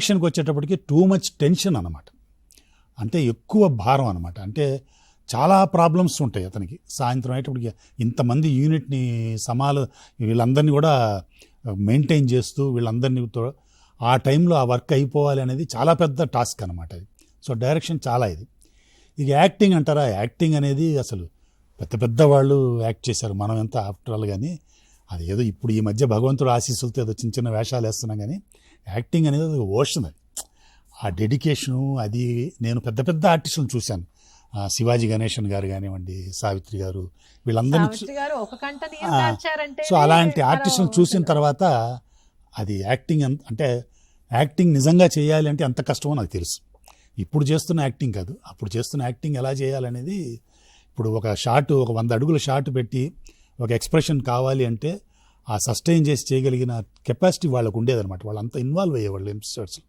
యాక్షన్కి వచ్చేటప్పటికి too much tension అనమాట అంటే ఎక్కువ భారం అనమాట అంటే చాలా ప్రాబ్లమ్స్ ఉంటాయి అతనికి. సాయంత్రం అయ్యేటప్పటికి ఇంతమంది యూనిట్ని సమాలు వీళ్ళందరినీ కూడా మెయింటైన్ చేస్తూ వీళ్ళందరినీ ఆ టైంలో ఆ వర్క్ అయిపోవాలి అనేది చాలా పెద్ద టాస్క్ అనమాట అది. సో డైరెక్షన్ చాలా ఇది. ఇక యాక్టింగ్ అంటారా? యాక్టింగ్ అనేది అసలు పెద్ద పెద్ద వాళ్ళు యాక్ట్ చేశారు. మనం ఎంత ఆఫ్టర్ ఆల్ కానీ అది ఏదో ఇప్పుడు ఈ మధ్య భగవంతుడు ఆశీస్సులతో ఏదో చిన్న చిన్న వేషాలు వేస్తున్నాం కానీ యాక్టింగ్ అనేది ఒక ఓషన్ అది ఆ డెడికేషను అది నేను పెద్ద పెద్ద ఆర్టిస్టులను చూశాను. శివాజీ గణేశన్ గారు కానివ్వండి సావిత్రి గారు వీళ్ళందరినీ సో అలాంటి ఆర్టిస్టులను చూసిన తర్వాత అది యాక్టింగ్ ఎంత అంటే యాక్టింగ్ నిజంగా చేయాలి అంటే ఎంత కష్టమో నాకు తెలుసు. ఇప్పుడు చేస్తున్న యాక్టింగ్ కాదు. అప్పుడు చేస్తున్న యాక్టింగ్ ఎలా చేయాలనేది ఇప్పుడు ఒక షాట్ ఒక వంద అడుగుల షాట్ పెట్టి ఒక ఎక్స్ప్రెషన్ కావాలి అంటే ఆ సస్టైన్ చేసి చేయగలిగిన కెపాసిటీ వాళ్ళకు ఉండేదన్నమాట. వాళ్ళంతా ఇన్వాల్వ్ అయ్యేవాళ్ళు యంగ్స్టర్స్.